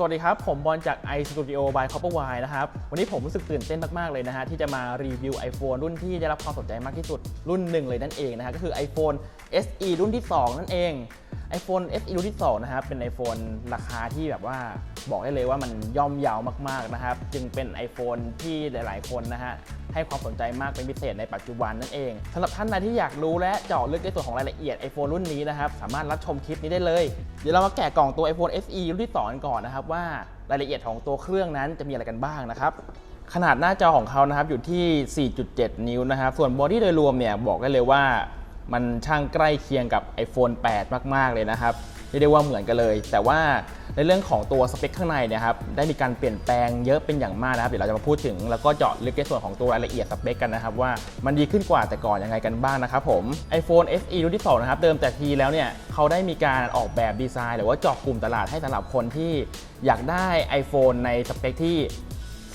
สวัสดีครับ ผมบอลจาก iStudio by Copperwire นะครับ วันนี้ผมรู้สึกตื่นเต้นมาก ๆ เลยนะฮะ ที่จะมารีวิว iPhone รุ่นที่ได้รับความสนใจมากที่สุดรุ่นหนึ่งเลยนั่นเองนะฮะ ก็คือ iPhone SE รุ่นที่ 2 นั่นเอง iPhone SE รุ่นที่ 2 นะครับ เป็น iPhone ราคาที่แบบว่าบอกได้เลยว่ามันย่อมเยาวมาก ๆ นะครับ จึงเป็น iPhone ที่หลาย ๆ คนนะฮะ ให้ความสนใจมากเป็นพิเศษในปัจจุบันนั่นเองสำหรับท่านใดที่อยากรู้และเจาะลึกในส่วนของรายละเอียด iPhone รุ่นนี้นะครับ สามารถรับชมคลิปนี้ได้เลย เดี๋ยวเรามาแกะกล่องตัว iPhone SE รุ่นที่ 2กันก่อนนะครับว่ารายละเอียดของตัวเครื่องนั้นจะมีอะไรกันบ้างนะครับขนาดหน้าจอของเขานะครับอยู่ที่ 4.7 นิ้วนะครับ ส่วนบอดี้โดยรวมเนี่ยบอกได้เลยว่า มันช่างใกล้เคียงกับ iPhone 8 มาก ๆ เลยนะครับเรียกได้ว่าเหมือนกันเลย แต่ว่าในเรื่องของตัวสเปคข้างในเนี่ยครับได้มีการเปลี่ยนแปลงเยอะเป็นอย่างมากนะครับเดี๋ยวเราจะมาพูดถึง แล้วก็เจาะลึกในส่วนของตัวรายละเอียดสเปคกันนะครับว่ามันดีขึ้นกว่าแต่ก่อนยังไงกันบ้างนะครับผม iPhone SE รุ่นที่2นะครับเดิมแต่ทีแล้วเนี่ยเขาได้มีการออกแบบดีไซน์ หรือว่าเจาะกลุ่มตลาดให้สำหรับคนที่อยากได้ iPhone ในสเปคที่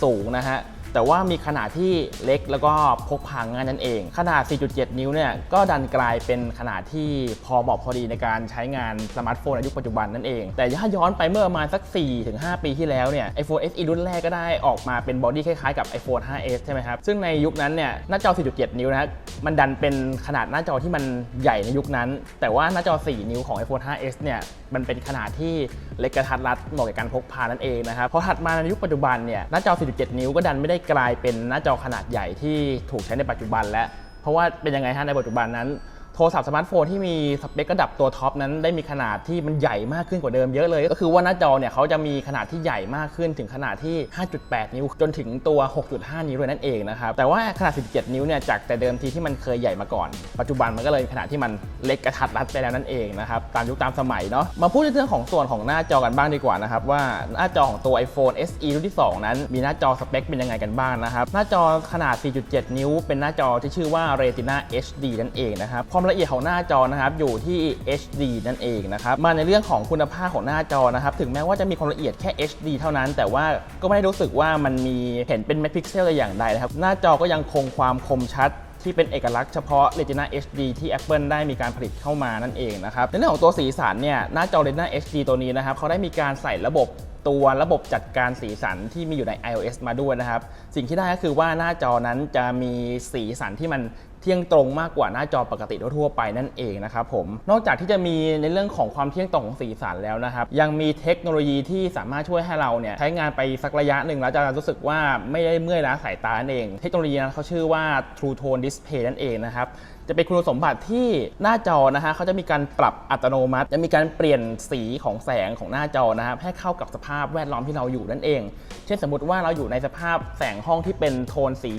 สูงนะฮะ แต่ว่ามีขนาดที่เล็กแล้วก็พกพาง่ายนั่นเอง ขนาด 4.7 นิ้วเนี่ยก็ดันกลายเป็นขนาดที่พอเหมาะพอดีในการใช้งานสมาร์ทโฟนในยุคปัจจุบันนั่นเอง แต่ถ้าย้อนไปเมื่อประมาณสัก 4-5 ปีที่แล้วเนี่ย iPhone SE รุ่นแรกก็ได้ออกมาเป็นบอดี้คล้ายๆกับ iPhone 5s ใช่ไหมครับ ซึ่งในยุคนั้นเนี่ยหน้าจอ 4.7 นิ้วนะฮะมันดันเป็นขนาดหน้าจอที่มันใหญ่ในยุคนั้น แต่ว่าหน้าจอ 4 นิ้วของ iPhone 5s เนี่ยมันเป็นขนาดที่เล็กกระทัดรัดเหมาะกับการพกพานั่นเองนะครับพอถัดมาในยุคปัจจุบันเนี่ยหน้าจอ 47 นิ้วก็ดันไม่ได้กลายเป็นหน้าจอขนาดใหญ่ที่ถูกใช้ในปัจจุบันแล้ว เพราะว่าเป็นยังไงฮะในปัจจุบันนั้น โทรศัพท์สมาร์ทโฟนที่มีสเปคระดับตัวท็อปนั้นได้มีขนาดที่มันใหญ่มากขึ้นกว่าเดิมเยอะเลย ก็คือว่าหน้าจอเนี่ยเขาจะมีขนาดที่ใหญ่มากขึ้นถึงขนาดที่ 5.8 นิ้ว จนถึงตัว 6.5 นิ้วเลยนั่นเองนะครับ แต่ว่าขนาด 17 นิ้วเนี่ยจากแต่เดิมทีที่มันเคยใหญ่มาก่อน ปัจจุบันมันก็เลยมีขนาดที่มันเล็กกระทัดรัดไปแล้วนั่นเองนะครับตามยุคตามสมัยเนาะมาพูดในเรื่องของส่วนของหน้าจอกันบ้างดีกว่านะครับว่าหน้าจอของตัว iPhone SE รุ่นที่ 2 นั้น มีหน้าจอสเปคเป็นยังไงกันบ้างนะครับหน้าจอขนาด 4.7 นิ้ว เป็นหน้าจอที่ชื่อว่า Retina HD นั่นเองนะครับความความละเอียดของหน้าจอนะครับอยู่ที่ HD นั่นเองนะครับมาในเรื่องของคุณภาพของหน้าจอนะครับถึงแม้ว่าจะมีความละเอียดแค่ HD เท่านั้น แต่ว่าก็ไม่ได้รู้สึกว่ามันมีเห็นเป็นเมกะพิกเซลเลยอย่างใดนะครับหน้าจอก็ยังคงความคมชัดที่เป็นเอกลักษณ์เฉพาะ Retina HD ที่ Apple ได้มีการผลิตเข้ามานั่นเองนะครับในเรื่องของตัวสีสันเนี่ยหน้าจอ Retina HD ตัวนี้นะครับเขาได้มีการใส่ระบบ ตัวระบบจัดการสีสันที่มีอยู่ใน iOS มาด้วยนะครับ สิ่งที่ได้ก็คือว่าหน้าจอนั้นจะมีสีสันที่มันเที่ยงตรงมากกว่าหน้าจอปกติทั่วไปนั่นเองนะครับผม นอกจากที่จะมีในเรื่องของความเที่ยงตรงของสีสันแล้วนะครับ ยังมีเทคโนโลยีที่สามารถช่วยให้เราเนี่ยใช้งานไปสักระยะหนึ่งแล้วจะรู้สึกว่าไม่ได้เมื่อยล้าสายตานั่นเอง เทคโนโลยีนั้นเขาชื่อว่า True Tone Display นั่นเองนะครับ จะเป็นคุณสมบัติที่หน้าจอนะฮะเขาจะมีการปรับอัตโนมัติ จะมีการเปลี่ยนสีของแสงของหน้าจอนะครับให้เข้ากับสภาพแวดล้อมที่เราอยู่นั่นเอง เช่นสมมติว่าเราอยู่ในสภาพแสงห้องที่เป็นโทนสี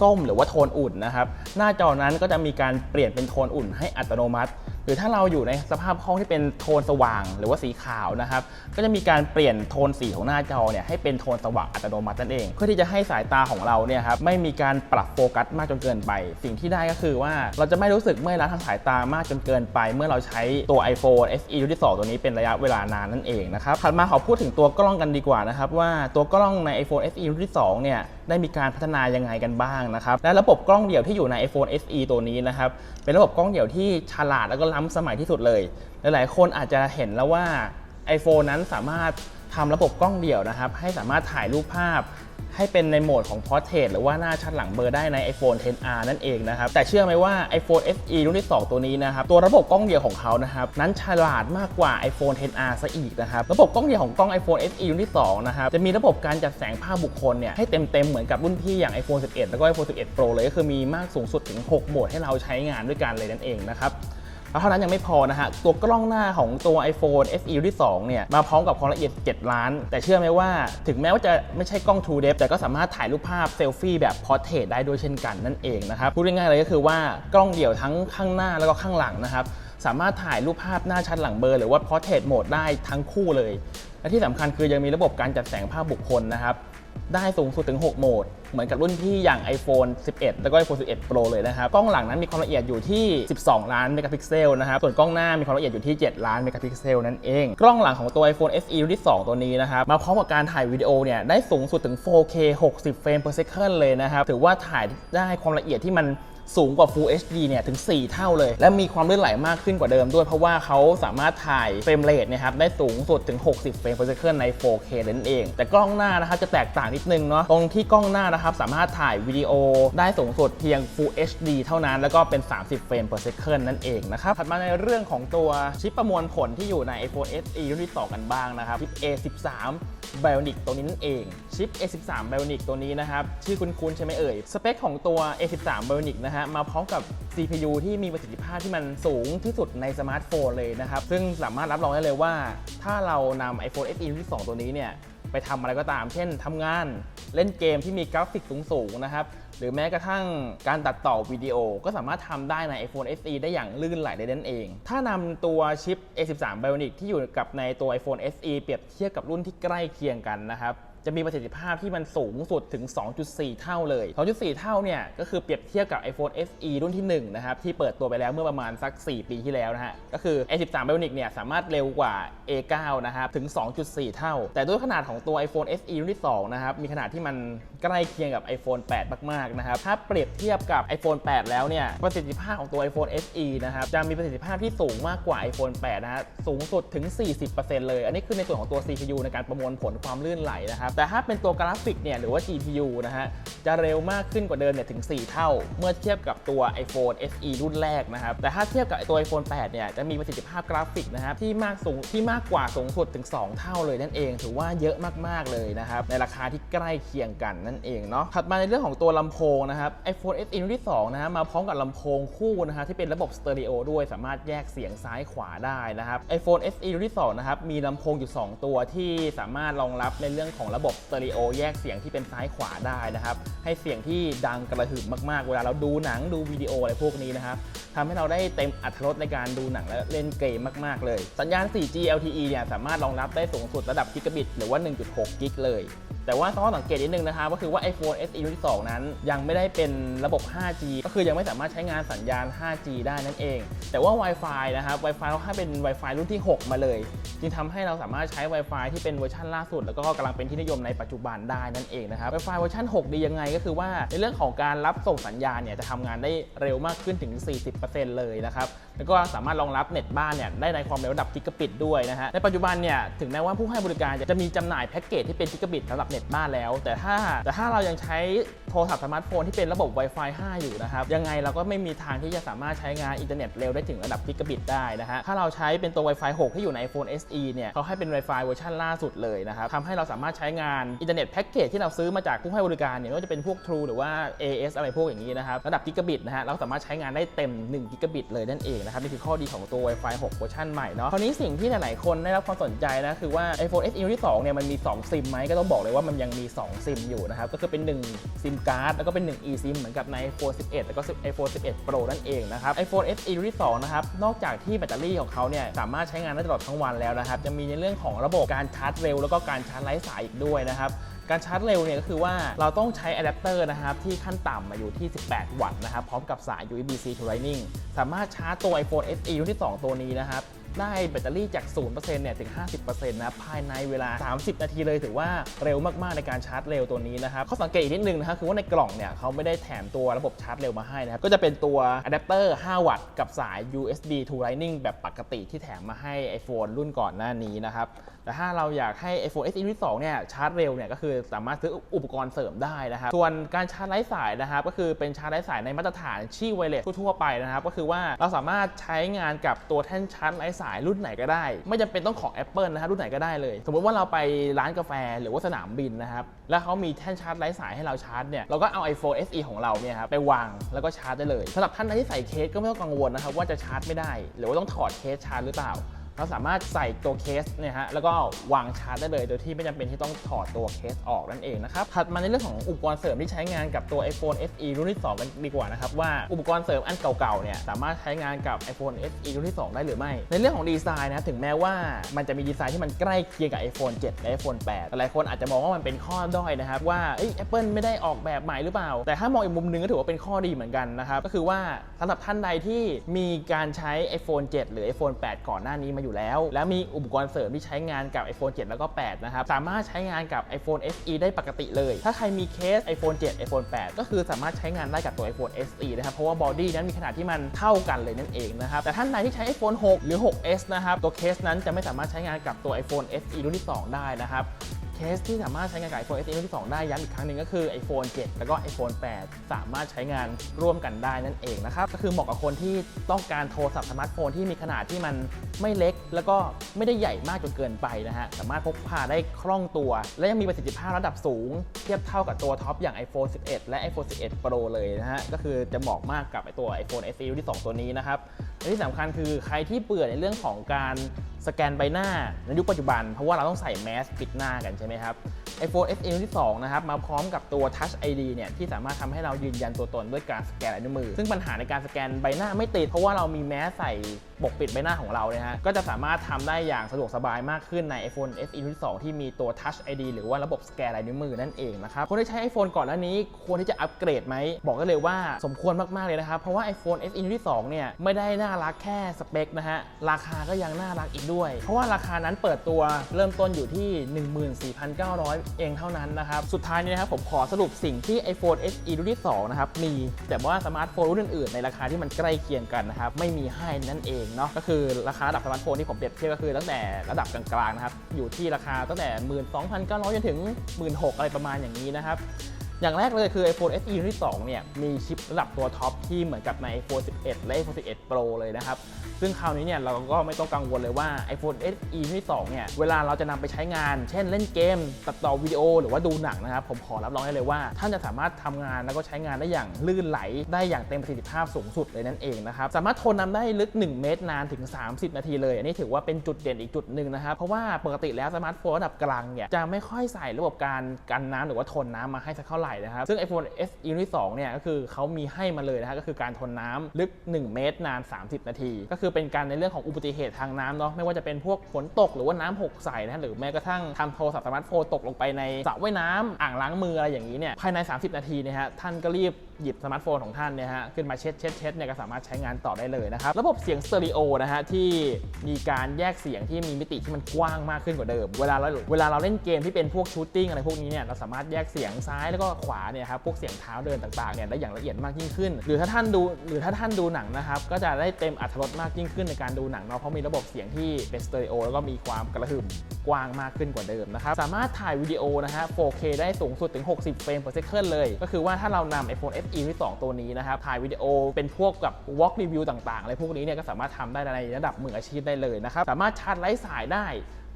ส้ม หรือว่าโทนอุ่นนะครับหน้าจอนั้นก็จะมีการเปลี่ยนเป็นโทนอุ่นให้อัตโนมัติ หรือถ้าเราอยู่ในสภาพห้องที่เป็นโทนสว่าง หรือว่าสีขาวนะครับ ก็จะมีการเปลี่ยนโทนสีของหน้าจอเนี่ยให้เป็นโทนสว่างอัตโนมัตินั่นเอง เพื่อที่จะให้สายตาของเราเนี่ยครับไม่มีการปรับโฟกัสมากจนเกินไป สิ่งที่ได้ก็คือว่าเราจะไม่รู้สึกเมื่อยล้าทางสายตามากจนเกินไป เมื่อเราใช้ตัว iPhone SE รุ่นที่2ตัวนี้เป็นระยะเวลานานนั่นเองนะครับถัดมาขอพูดถึงตัวกล้องกันดีกว่านะครับว่าตัวกล้องใน iPhone SE รุ่นที่2เนี่ยได้มีการพัฒนายังไงกันบ้างนะครับและระบบกล้องเดี่ยวที่อยู่ใน iPhone SE ตัวนี้นะครับเป็นระบบกล้องเดี่ยวที่ฉลาดแล้วก็ล้ำสมัยที่สุดเลย หลายๆ คนอาจจะเห็นแล้วว่า iPhone นั้นสามารถทำระบบกล้องเดี่ยวนะครับ ให้สามารถถ่ายรูปภาพ ให้เป็นในโหมดของ Portrait หรือว่าหน้าชัดหลังเบลอร์ได้ใน iPhone 10R นั่นเองนะครับ แต่เชื่อไหมว่า iPhone SE รุ่นที่ 2 ตัวนี้นะครับ ตัวระบบกล้องเดี่ยวของเขานะครับ นั้นฉลาดมากกว่า iPhone 10R ซะอีกนะครับ ระบบกล้องเดี่ยวของกล้อง iPhone SE รุ่นที่ 2 นะครับ จะมีระบบการจัดแสงภาพบุคคลเนี่ยให้เต็มๆ เหมือนกับรุ่นพี่อย่าง iPhone 11 แล้วก็ iPhone 11 Pro เลยก็คือมีมากสูงสุดถึง 6 โหมดให้เราใช้งานด้วยกันเลยนั่นเองนะครับ แล้วเท่านั้นยังไม่พอนะฮะ ตัวกล้องหน้าของตัว iPhone SE รุ่นที่2เนี่ย มาพร้อมกับความละเอียด 7 ล้าน แต่เชื่อไหมว่าถึงแม้ว่าจะไม่ใช่กล้อง True Depth แต่ก็สามารถถ่ายรูปภาพเซลฟี่แบบ Portrait ได้ด้วยเช่นกันนั่นเองนะครับ พูดง่ายๆเลยก็คือว่ากล้องเดี่ยวทั้งข้างหน้าแล้วก็ข้างหลังนะครับสามารถถ่ายรูปภาพหน้าชัดหลังเบลอร์หรือว่า Portrait Mode ได้ทั้งคู่เลย และที่สำคัญคือยังมีระบบการจัดแสงภาพบุคคลนะครับ ได้สูงสุดถึง 6 โหมด เหมือนกับรุ่นพี่อย่าง iPhone 11 แล้วก็ iPhone 11 Pro เลยนะครับ กล้องหลังนั้นมีความละเอียดอยู่ที่ 12 ล้านเมกะพิกเซลนะครับ ส่วนกล้องหน้ามีความละเอียดอยู่ที่ 7 ล้านเมกะพิกเซลนั่นเอง กล้องหลังของตัว iPhone SE รุ่นที่ 2 ตัวนี้นะครับ มาพร้อมกับการถ่ายวิดีโอเนี่ย ได้สูงสุดถึง 4K 60 เฟรม per second เลยนะครับ ถือว่าถ่ายได้ความละเอียดที่มัน สูงกว่า Full HD เนี่ยถึง 4 เท่าเลย และมีความลื่นไหลมากขึ้นกว่าเดิมด้วย เพราะว่าเขาสามารถถ่ายเฟรมเรทนะครับได้สูงสุดถึง 60 เฟรม per second ใน 4K นั่นเอง แต่กล้องหน้านะครับจะแตกต่างนิดนึงเนาะตรงที่กล้องหน้านะครับสามารถถ่ายวิดีโอได้สูงสุดเพียง Full HD เท่านั้น แล้วก็เป็น 30 เฟรม per second นั่นเองนะครับถัดมาในเรื่องของตัวชิปประมวลผลที่อยู่ใน iPhone SE รุ่นที่2กันบ้างนะครับชิป A13 Bionic ตัวนี้นั่นเองชิป A13 Bionic ตัวนี้นะครับชื่อคุ้นๆใช่ไหมเอ่ยสเปคของตัว A13 Bionic นะฮะมาพร้อมกับ CPU ที่มีประสิทธิภาพที่มันสูงที่สุดในสมาร์ทโฟนเลยนะครับ ซึ่งสามารถรับรองได้เลยว่า ถ้าเรานำ iPhone SE รุ่นที่ 2 ตัวนี้เนี่ย ไปทำอะไรก็ตาม เช่นทำงานเล่นเกมที่มีกราฟิกสูงๆนะครับ หรือแม้กระทั่งการตัดต่อวิดีโอก็สามารถทำได้ใน iPhone SE ได้อย่างลื่นไหลได้นั่นเอง ถ้านำตัวชิป A13 Bionic ที่อยู่กับในตัว iPhone SE เปรียบเทียบกับรุ่นที่ใกล้เคียงกันนะครับ จะมีประสิทธิภาพที่มันสูงสุดถึง 2.4 เท่าเลย 2.4 เท่าเนี่ยก็คือเปรียบเทียบกับ iPhone SE รุ่นที่1นะครับที่เปิดตัวไปแล้วเมื่อประมาณสัก 4 ปีที่แล้วนะฮะก็คือ A13 Bionic เนี่ยสามารถเร็วกว่า A9 นะครับถึง 2.4 เท่า แต่ด้วยขนาดของตัว iPhone SE รุ่นที่2นะครับมีขนาดที่มันใกล้เคียงกับ iPhone 8 มากๆนะครับถ้าเปรียบเทียบกับ iPhone 8 แล้วเนี่ยประสิทธิภาพของตัว iPhone SE นะครับจะมีประสิทธิภาพที่สูงมากกว่า iPhone 8 นะฮะสูงสุดถึง 40%เลย อันนี้คือในส่วนของตัว CPU ในการประมวลผลความลื่นไหลนะครับแต่ถ้าเป็นตัวกราฟิกเนี่ยหรือว่า GPU นะฮะจะเร็วมากขึ้นกว่าเดิมเนี่ยถึง 4 เท่า เมื่อเทียบกับตัว iPhone SE รุ่นแรกนะครับแต่ถ้าเทียบกับตัว iPhone 8 เนี่ยจะมีประสิทธิภาพกราฟิกนะครับที่มากสูงที่มากกว่าสูงสุดถึง 2 เท่าเลยนั่นเอง ถือว่าเยอะมากๆเลยนะครับในราคาที่ใกล้เคียงกันนั่นเองเนาะถัดมาในเรื่องของตัวลำโพงนะครับ iPhone SE รุ่นที่2นะฮะมาพร้อมกับลำโพงคู่นะฮะที่เป็นระบบสเตอริโอด้วยสามารถแยกเสียงซ้ายขวาได้นะครับ iPhone SE รุ่นที่2นะครับมีลำโพงอยู่ 2 ตัวที่สามารถรองรับในเรื่องของระบบบบสเตอริโอแยกเสียงที่เป็นซ้ายขวาได้นะครับ ให้เสียงที่ดังกระหึ่มมากๆ เวลาเราดูหนังดูวิดีโออะไรพวกนี้นะครับทำให้เราได้เต็มอัตรสในการดูหนังและเล่นเกมมากๆ เลย สัญญาณ 4G LTE เนี่ยสามารถรองรับได้สูงสุดระดับกิกะบิตหรือว่า 1.6 กิกเลย แต่ว่าต้องสังเกตนิดนึงนะครับก็คือว่า iPhone SE รุ่นที่2นั้น ยังไม่ได้เป็นระบบ 5G ก็คือยังไม่สามารถใช้งานสัญญาณ 5G ได้นั่นเอง แต่ว่า Wi-Fi นะครับ Wi-Fi เขาให้เป็น Wi-Fi รุ่นที่ 6 มาเลย จึงทำให้เราสามารถใช้ Wi-Fi ที่เป็นเวอร์ชันล่าสุด แล้วก็กำลังเป็นที่นิยมในปัจจุบันได้นั่นเองนะครับ Wi-Fi เวอร์ชัน6 ดียังไงก็คือว่าในเรื่องของการรับส่งสัญญาณเนี่ยจะทำงานได้เร็วมากขึ้นถึง 40%เลยนะครับ แล้วก็สามารถรองรับเน็ตบ้านเนี่ยได้ในความเร็วระดับกิกะบิตด้วยนะฮะ ในปัจจุบันเนี่ยถึงแม้ว่าผู้ให้บริการจะมีจำหน่ายแพ็กเกจที่เป็นกิกะบิตสำหรับเน็ตบ้านแล้ว แต่ถ้าแต่ถ้าเรายังใช้โทรศัพท์สมาร์ทโฟนที่เป็นระบบ Wi-Fi 5 อยู่นะครับยังไงเราก็ไม่มีทางที่จะสามารถใช้งานอินเทอร์เน็ตเร็วได้ถึงระดับกิกะบิตได้นะฮะถ้าเราใช้เป็นตัว Wi-Fi 6 ที่อยู่ใน iPhone SE เนี่ยเขาให้เป็น Wi-Fi เวอร์ชันล่าสุดเลยนะครับทำให้เราสามารถใช้งานอินเทอร์เน็ตแพ็กเกจที่เราซื้อมาจากผู้ให้บริการเนี่ยไม่ว่าจะเป็นพวก True หรือว่า AS อะไรพวกอย่างนี้นะครับระดับกิกะบิตนะฮะเราสามารถใช้งานได้เต็ม1กิกะบิตเลยนั่นเองนะครับนี่คือข้อดีของตัว Wi-Fi 6เวอร์ชันใหม่เนาะคราวนี้สิ่งที่หลายๆคนได้รับความสนใจนะคือว่า iPhone SE ที่2เนี่ยมันมี2ซิมไหมก็ต้องบอกเลยว่ามันยังมี 2 ซิมอยู่นะครับก็คือเป็น 1 ซิมการ์ดแล้วก็เป็น 1 eSIM เหมือนกับใน iPhone 11 แล้วก็ iPhone 11 Pro นั่นเองนะครับ iPhone SE รุ่นที่2นะครับนอกจากที่แบตเตอรี่ของเขาเนี่ยสามารถใช้งานได้ตลอดทั้งวันแล้วนะครับจะมีในเรื่องของระบบการชาร์จเร็วแล้วก็การชาร์จไร้สายอีกด้วยนะครับการชาร์จเร็วเนี่ยก็คือว่าเราต้องใช้อะแดปเตอร์นะครับที่ขั้นต่ำมาอยู่ที่ 18 วัตต์นะครับพร้อมกับสาย USB-C to Lightning สามารถชาร์จตัว iPhone SE รุ่นที่ 2 ตัวนี้นะครับ ได้แบตเตอรี่จาก 0%เนี่ยถึง 50%นะภายในเวลา 30 นาทีเลยถือว่าเร็วมากๆในการชาร์จเร็วตัวนี้นะครับข้อสังเกตอีกนิดนึงนะครับคือว่าในกล่องเนี่ยเขาไม่ได้แถมตัวระบบชาร์จเร็วมาให้นะครับก็จะเป็นตัวอะแดปเตอร์ 5 วัตต์กับสาย USB to Lightning แบบปกติที่แถมมาให้ iPhone รุ่นก่อนหน้านี้นะครับแต่ถ้าเราอยากให้ iPhone SE รุ่น2เนี่ยชาร์จเร็วเนี่ยก็คือสามารถซื้ออุปกรณ์เสริมได้นะครับส่วนการชาร์จไร้สายนะครับก็คือเป็นชาร์จไร้สายในมาตรฐานชี่ไวเลสทั่วๆไปนะครับก็คือว่าเราสามารถใช้งานกับตัวแท่นชาร์จไร้สายรุ่นไหนก็ได้ ไม่จำเป็นต้องของ Apple นะครับรุ่นไหนก็ได้เลย สมมติว่าเราไปร้านกาแฟหรือว่าสนามบินนะครับแล้วเขามีแท่นชาร์จไร้สายให้เราชาร์จเนี่ยเราก็เอา iPhone SE ของเราเนี่ยครับไปวางแล้วก็ชาร์จได้เลยสำหรับท่านที่ใส่เคสก็ไม่ต้องกังวลนะครับว่าจะชาร์จไม่ได้ หรือว่าต้องถอดเคสชาร์จหรือเปล่า เราสามารถใส่ตัวเคสเนี่ยฮะแล้วก็วางชาร์จได้เลย โดยที่ไม่จำเป็นที่ต้องถอดตัวเคสออกนั่นเองนะครับถัดมาในเรื่องของอุปกรณ์เสริมที่ใช้งานกับตัว iPhone SE รุ่นที่ 2 กันดีกว่านะครับว่าอุปกรณ์เสริมอันเก่าๆเนี่ยสามารถใช้งานกับ iPhone SE รุ่นที่ 2 ได้หรือไม่ ในเรื่องของดีไซน์นะถึงแม้ว่ามันจะมีดีไซน์ที่มันใกล้เคียงกับ iPhone 7 และ iPhone 8แต่หลายคนอาจจะมองว่ามันเป็นข้อด้อยนะครับว่าเอ้ย Apple ไม่ได้ออกแบบใหม่หรือเปล่า แต่ถ้ามองอีกมุมหนึงก็ถือว่าเป็นข้อดีเหมือนกันนะครับก็คือว่าสำหรับท่านใดที่มีการใช้ iPhone 7 หรือ iPhone 8 ก่อนหน้านี้มาอยู่แล้ว และมีอุปกรณ์เสริมที่ใช้งานกับ iPhone 7 แล้วก็ 8 นะครับ สามารถใช้งานกับ iPhone SE ได้ปกติเลย ถ้าใครมีเคส iPhone 7 iPhone 8 ก็คือสามารถใช้งานได้กับตัว iPhone SE นะครับ เพราะว่าบอดี้นั้นมีขนาดที่มันเท่ากันเลยนั่นเองนะครับ แต่ท่านใดที่ใช้ iPhone 6 หรือ 6s นะครับ ตัวเคสนั้นจะไม่สามารถใช้งานกับตัว iPhone SE รุ่นที่ 2 ได้นะครับ เคสที่สามารถใช้งานกับ iPhone SE รุ่นที่2ได้ย้ำอีกครั้งหนึ่งก็คือ iPhone 7 แล้วก็ iPhone 8 สามารถใช้งานร่วมกันได้นั่นเองนะครับ ก็คือเหมาะกับคนที่ต้องการโทรศัพท์สมาร์ทโฟนที่มีขนาดที่มันไม่เล็ก แล้วก็ไม่ได้ใหญ่มากจนเกินไปนะฮะ สามารถพกพาได้คล่องตัว และยังมีประสิทธิภาพระดับสูง เทียบเท่ากับตัวท็อปอย่าง iPhone 11 และ iPhone 11 Pro เลยนะฮะ ก็คือจะเหมาะมากกับไอ้ตัว iPhone SE รุ่นที่ 2 ตัวนี้นะครับและที่สำคัญคือใครที่เบื่อในเรื่องของการ สแกนใบหน้าในยุคปัจจุบัน เพราะว่าเราต้องใส่แมสปิดหน้ากันใช่ไหมครับ iPhone SE รุ่นที่ 2 นะครับ มาพร้อมกับตัว Touch ID เนี่ย ที่สามารถทำให้เรายืนยันตัวตนด้วยการสแกนลายนิ้วมือ ซึ่งปัญหาในการสแกนใบหน้าไม่ติด เพราะว่าเรามีแมสใส่ปกปิดใบหน้าของเราเนี่ยฮะ ก็จะสามารถทำได้อย่างสะดวกสบายมากขึ้นใน iPhone SE รุ่นที่ 2 ที่มีตัว Touch ID หรือว่าระบบสแกนลายนิ้วมือนั่นเองนะครับ คนที่ใช้ iPhone ก่อนหน้านี้ควรที่จะอัปเกรดไหม บอกได้เลยว่าสมควรมากๆเลยนะครับ เพราะว่า iPhone SE รุ่นที่ 2 เนี่ยไม่ได้น่ารักแค่สเปคนะฮะ ราคาก็ยังน่ารักอีกด้วย เพราะว่าราคานั้นเปิดตัวเริ่มต้นอยู่ที่ 14,900เองเท่านั้นนะครับ สุดท้ายนี้นะครับผมขอสรุปสิ่งที่ iPhone SE รุ่นที่ 2 นะครับ มี แต่ว่าสมาร์ทโฟนรุ่นอื่นๆ ในราคาที่มันใกล้เคียงกันนะครับ ไม่มีให้นั่นเองเนาะ ก็คือราคาระดับสมาร์ทโฟนที่ผมเปรียบเทียบก็คือตั้งแต่ระดับกลางๆ นะครับ อยู่ที่ราคาตั้งแต่ 12,900จนถึง 16,000อะไรประมาณอย่างนี้นะครับอย่างแรกเลยคือ iPhone SE รุ่นที่2เนี่ยมีชิประดับตัวท็อปที่เหมือนกับใน iPhone 11 และ iPhone 11 Pro เลยนะครับ ซึ่งคราวนี้เนี่ยเราก็ไม่ต้องกังวลเลยว่า iPhone SE รุ่นที่2เนี่ยเวลาเราจะนำไปใช้งาน เช่นเล่นเกม ตัดต่อวิดีโอหรือว่าดูหนังนะครับผมขอรับรองได้เลยว่า ท่านจะสามารถทำงานแล้วก็ใช้งานได้อย่างลื่นไหล ได้อย่างเต็มประสิทธิภาพสูงสุดเลยนั่นเองนะครับสามารถทนน้ำได้ลึก 1 เมตรนานถึง 30 นาทีเลย อันนี้ถือว่าเป็นจุดเด่นอีกจุดหนึ่งนะครับเพราะว่าปกติแล้วสมาร์ทโฟนระดับกลางเนี่ยจะไม่ค่อยใส่ระบบการกันน้ำหรือว่าทนน้ำมาให้สักเท่าไหร่นะครับซึ่ง iPhone SE รุ่นที่2เนี่ยก็คือเขามีให้มาเลยนะฮะก็คือการทนน้ำลึก 1 เมตรนาน 30 นาที ก็คือเป็นการในเรื่องของอุบัติเหตุทางน้ำเนาะไม่ว่าจะเป็นพวกฝนตกหรือว่าน้ำหกใส่นะฮะหรือแม้กระทั่งทำโทรศัพท์สมาร์ทโฟนตกลงไปในสระว่ายน้ำอ่างล้างมืออะไรอย่างนี้เนี่ยภายใน 30 นาทีเนะฮะท่านก็รีบหยิบสมาร์ทโฟนของท่านเนี่ยฮะขึ้นมาเช็ดเช็ดเช็ดเนี่ยก็สามารถใช้งานต่อได้เลยนะครับ ระบบเสียงสเตอริโอนะฮะที่มีการแยกเสียงที่มีมิติที่มันกว้างมากขึ้นกว่าเดิม เวลาเราเวลาเราเล่นเกมที่เป็นพวกชูตติ้งอะไรพวกนี้เนี่ยเราสามารถแยกเสียงซ้ายแล้วก็ขวาเนี่ยครับพวกเสียงเท้าเดินต่างๆเนี่ยได้อย่างละเอียดมากยิ่งขึ้น หรือถ้าท่านดูหรือถ้าท่านดูหนังนะครับก็จะได้เต็มอรรถรสมากยิ่งขึ้นในการดูหนังเนาะเพราะมีระบบเสียงที่เป็นสเตอริโอแล้วก็มีความกระหึ่มกว้างมากขึ้นกว่าเดิมนะครับสามารถถ่ายวิดีโอนะฮะ 4K ได้สูงสุดถึง 60เฟรม per second เลย ก็คือว่าถ้าเรานำ iPhone SE ที่2ตัวนี้นะครับ ถ่ายวิดีโอเป็นพวกกับ Walk Review ต่างๆอะไรพวกนี้เนี่ยก็สามารถทำได้ในระดับมืออาชีพได้เลยนะครับ สามารถชาร์จไร้สายได้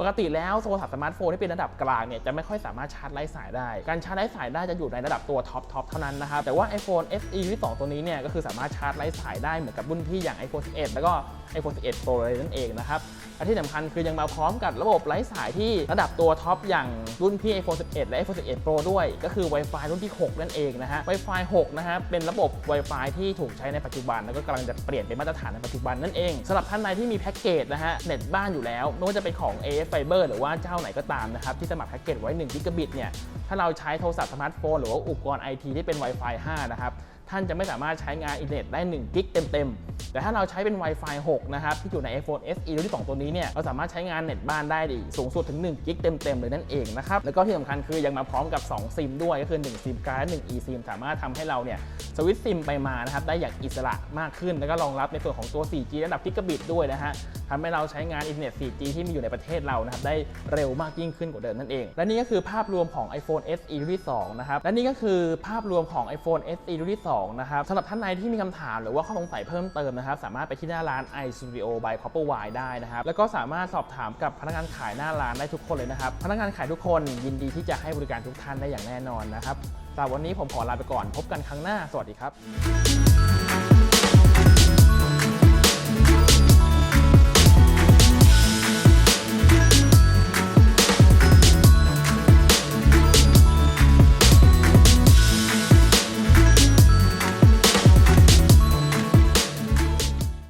ปกติแล้วโทรศัพท์สมาร์ทโฟนที่เป็นระดับกลางเนี่ยจะไม่ค่อยสามารถชาร์จไร้สายได้ การชาร์จไร้สายได้จะอยู่ในระดับตัวท็อปทอปเท่านั้นนะครับ แต่ว่า iPhone SE ที่2ตัวนี้เนี่ยก็คือสามารถชาร์จไร้สายได้เหมือนกับรุ่นพี่อย่าง iPhone 11 แล้วก็ iPhone 11 Pro เลยนั่นเองนะครับ และที่สำคัญคือยังมาพร้อมกับระบบไร้สายที่ระดับตัวท็อปอย่างรุ่นพี่ iPhone 11 และ iPhone 11 Pro ด้วย ก็คือ Wi-Fi รุ่นที่ 6 นั่นเองนะฮะ Wi-Fi 6 นะฮะ เป็นระบบ Wi-Fi ที่ถูกใช้ในปัจจุบัน แล้วก็กำลังจะเปลี่ยนเป็นมาตรฐานในปัจจุบันนั่นเองสำหรับท่านใดที่มีแพ็กเกจนะฮะ เน็ตบ้านอยู่แล้ว ไม่ว่าจะเป็นของ AF Fiber หรือว่าเจ้าไหนก็ตามนะครับที่สมัครแพ็กเกจไว้1 g b เนี่ยถ้าเราใช้โทรศัพท์สมาร์ทโฟนหรือว่าอุปกรณ์ไอทีที่เป็น Wi-Fi 5 นะครับ ท่านจะไม่สามารถใช้งานอินเทอร์เน็ตได้1กิกเต็มๆ แต่ถ้าเราใช้เป็น Wi-Fi 6 นะครับ ที่อยู่ใน iPhone SE รุ่นที่ 2 ตัวนี้เนี่ย เราสามารถใช้งานเน็ตบ้านได้ดีสูงสุดถึง1กิกเต็มๆ เลยนั่นเองนะครับ แล้วก็ที่สำคัญคือยังมาพร้อมกับ 2 ซิมด้วย ก็คือ 1 ซิมการ์ดและ1 eSIM สามารถทำให้เราเนี่ยสวิตช์ซิมไปมานะครับได้อย่างอิสระมากขึ้น แล้วก็รองรับในส่วนของตัว 4G ระดับกิกะบิตด้วยนะฮะทำให้เราใช้งานอินเทอร์เน็ต 4G ที่มีอยู่ในประเทศเรานะครับได้เร็วมากยิ่งขึ้นกว่าเดิมนั่นเอง และนี่ก็คือภาพรวมของ iPhone SE รุ่นที่2นะครับ และนี่ก็คือภาพรวมของ iPhone SE รุ่นที่2นะครับสำหรับท่านใดที่มีคำถามหรือว่าข้อสงสัยเพิ่มเติมนะครับ สามารถไปที่หน้าร้าน iStudio by Copperwire ได้นะครับ แล้วก็สามารถสอบถามกับพนักงานขายหน้าร้านได้ทุกคนเลยนะครับ พนักงานขายทุกคนยินดีที่จะให้บริการทุกท่านได้อย่างแน่นอนนะครับสำหรับวันนี้ผมขอลาไปก่อนพบกันครั้งหน้า สวัสดีครับ